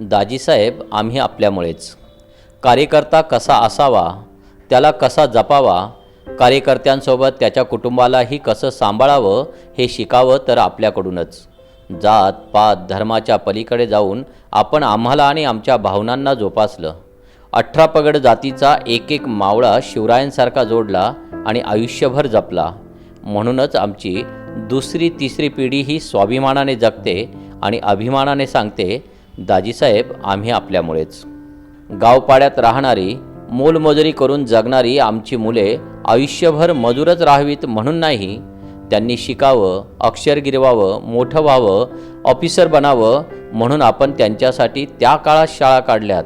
दाजीसाहेब आम्ही आपल्यामुळेच. कार्यकर्ता कसा असावा त्याला कसा जपावा कार्यकर्त्यांसोबत त्याच्या कुटुंबालाही कसं सांभाळावं हे शिकावं तर आपल्याकडूनच. जात पात धर्माच्या पलीकडे जाऊन आपण आम्हाला आणि आमच्या भावनांना जोपासलं. अठरा पगड जातीचा एक एक मावळा शिवरायांसारखा जोडला आणि आयुष्यभर जपला. म्हणूनच आमची दुसरी तिसरी पिढी ही स्वाभिमानाने जगते आणि अभिमानाने सांगते दाजीसाहेब आम्ही आपल्यामुळेच. गावपाड्यात राहणारी मोलमजुरी करून जगणारी आमची मुले आयुष्यभर मजूरच राहावीत म्हणून नाही त्यांनी शिकावं अक्षर गिरवावं मोठं व्हावं ऑफिसर बनावं म्हणून आपण त्यांच्यासाठी त्या काळात शाळा काढल्यात.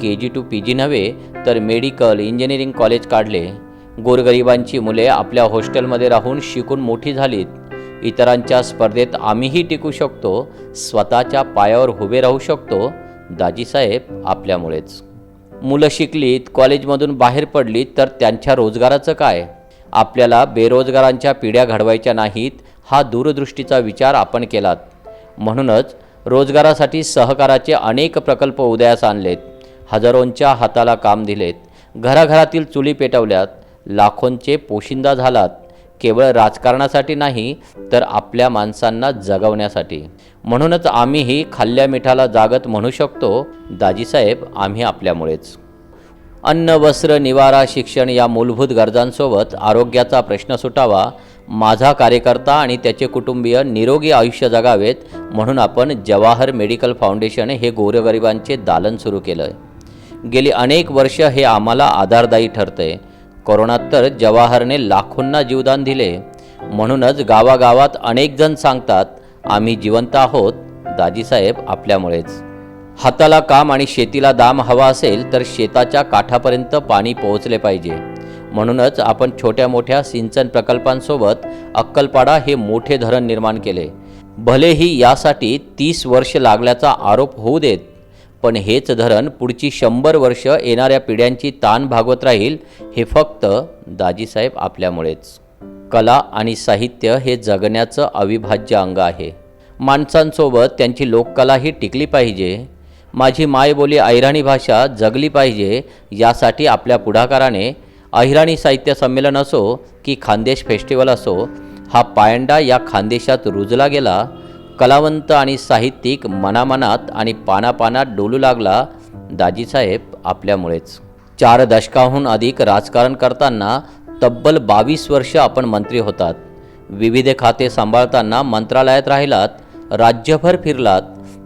के जी टू पी जी नव्हे तर मेडिकल इंजिनिअरिंग कॉलेज काढले. गोरगरिबांची मुले आपल्या हॉस्टेलमध्ये राहून शिकून मोठी झालीत. इतरांच्या स्पर्धेत आम्हीही टिकू शकतो स्वतःच्या पायावर उभे राहू शकतो दाजीसाहेब आपल्यामुळेच. मुलं शिकलीत कॉलेजमधून बाहेर पडलीत तर त्यांच्या रोजगाराचं काय? आपल्याला बेरोजगारांच्या पिढ्या घडवायच्या नाहीत हा दूरदृष्टीचा विचार आपण केलात. म्हणूनच रोजगारासाठी सहकाराचे अनेक प्रकल्प उदयास आणलेत. हजारोंच्या हाताला काम दिलेत. घराघरातील चुली पेटवल्यात. लाखोंचे पोशिंदा झालात. केवळ राजकारणासाठी नाही तर आपल्या माणसांना जगवण्यासाठी. म्हणूनच आम्हीही खाल्ल्या मिठाला जागत म्हणू शकतो दाजीसाहेब आम्ही आपल्यामुळेच. अन्न वस्त्र निवारा शिक्षण या मूलभूत गरजांसोबत आरोग्याचा प्रश्न सुटावा माझा कार्यकर्ता आणि त्याचे कुटुंबीय निरोगी आयुष्य जगावेत म्हणून आपण जवाहर मेडिकल फाउंडेशन हे गोरगरिबांचे दालन सुरू केलं आहे गेली अनेक वर्ष हे आम्हाला आधारदायी ठरतंय. कोरोनात तर जवाहरने लाखोंना जीवदान दिले. म्हणूनच गावागावात अनेक जण सांगतात आम्ही जिवंत आहोत. दाजीसाहेब आपल्यामुळेच. हाताला काम आणि शेतीला दाम हवा असेल तर शेताच्या काठापर्यंत पाणी पोहोचले पाहिजे. म्हणूनच आपण छोट्या मोठ्या सिंचन प्रकल्पांसोबत अक्कलपाडा हे मोठे धरण निर्माण केले. भलेही यासाठी तीस वर्ष लागल्याचा आरोप होऊ देत पण हेच धरण पुढची शंभर वर्ष येणाऱ्या पिढ्यांची ताण भागवत राहील हे फक्त दाजीसाहेब आपल्यामुळेच. कला आणि साहित्य हे जगण्याचं अविभाज्य अंग आहे. माणसांसोबत त्यांची लोककलाही टिकली पाहिजे. माझी मायबोली अहिराणी भाषा जगली पाहिजे यासाठी आपल्या पुढाकाराने अहिराणी साहित्य संमेलन असो की खानदेश फेस्टिवल असो हा पायंडा या खानदेशात रुजला गेला कलावंत आणि साहित्यिक मनामनात आणि पानापानात डोलू लागला दाजीसाहेब आपल्यामुळेच. चार दशकाहून अधिक राजकारण करताना तब्बल बावीस वर्ष आपण मंत्री होतात. विविध खाते सांभाळताना मंत्रालयात राहिलात राज्यभर फिरलात.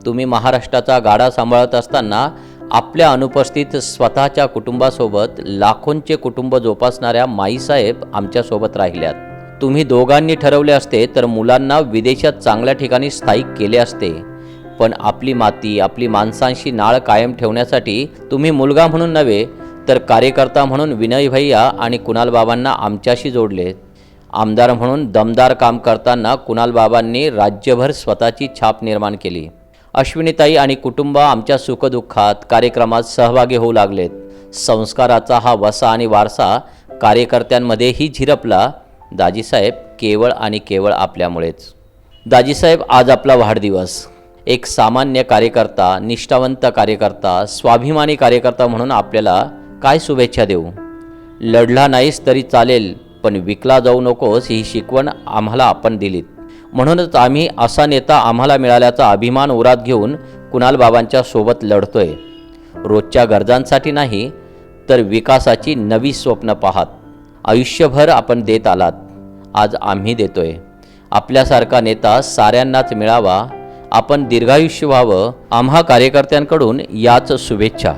तुम्ही महाराष्ट्राचा गाडा सांभाळत असताना आपल्या अनुपस्थित स्वतःच्या कुटुंबासोबत लाखोंचे कुटुंब जोपासणाऱ्या माईसाहेब आमच्यासोबत राहिल्यात. तुम्ही दोघांनी ठरवले असते तर मुलांना विदेशात चांगल्या ठिकाणी स्थायिक केले असते. पण आपली माती आपली माणसांशी नाळ कायम ठेवण्यासाठी तुम्ही मुलगा म्हणून नव्हे तर कार्यकर्ता म्हणून विनय भैया आणि कुणालबाबांना आमच्याशी जोडले. आमदार म्हणून दमदार काम करताना कुणालबाबांनी राज्यभर स्वतःची छाप निर्माण केली. अश्विनीताई आणि कुटुंब आमच्या सुखदुःखात कार्यक्रमात सहभागी होऊ लागलेत. संस्काराचा हा वसा आणि वारसा कार्यकर्त्यांमध्येही झिरपला. दाजीसाहेब केवळ आणि केवळ आपल्यामुळेच. दाजीसाहेब आज आपला वाढदिवस. एक सामान्य कार्यकर्ता निष्ठावंत कार्यकर्ता स्वाभिमानी कार्यकर्ता म्हणून आपल्याला काय शुभेच्छा देऊ? लढला नाहीस तरी चालेल पण विकला जाऊ नकोस ही शिकवण आम्हाला आपण दिलीत. म्हणूनच आम्ही असा नेता आम्हाला मिळाल्याचा अभिमान उरात घेऊन कुणाल बाबांच्या सोबत लढतोय. रोजच्या गरजांसाठी नाही तर विकासाची नवी स्वप्न पाहात. आयुष्यभर आपण देत आलात. आज आम्ही देतोय. आपल्यासारखा नेता साऱ्यांनाच मिळावा. आपण दीर्घायुष्य व्हावं. आम्हा कार्यकर्त्यांकडून याच शुभेच्छा.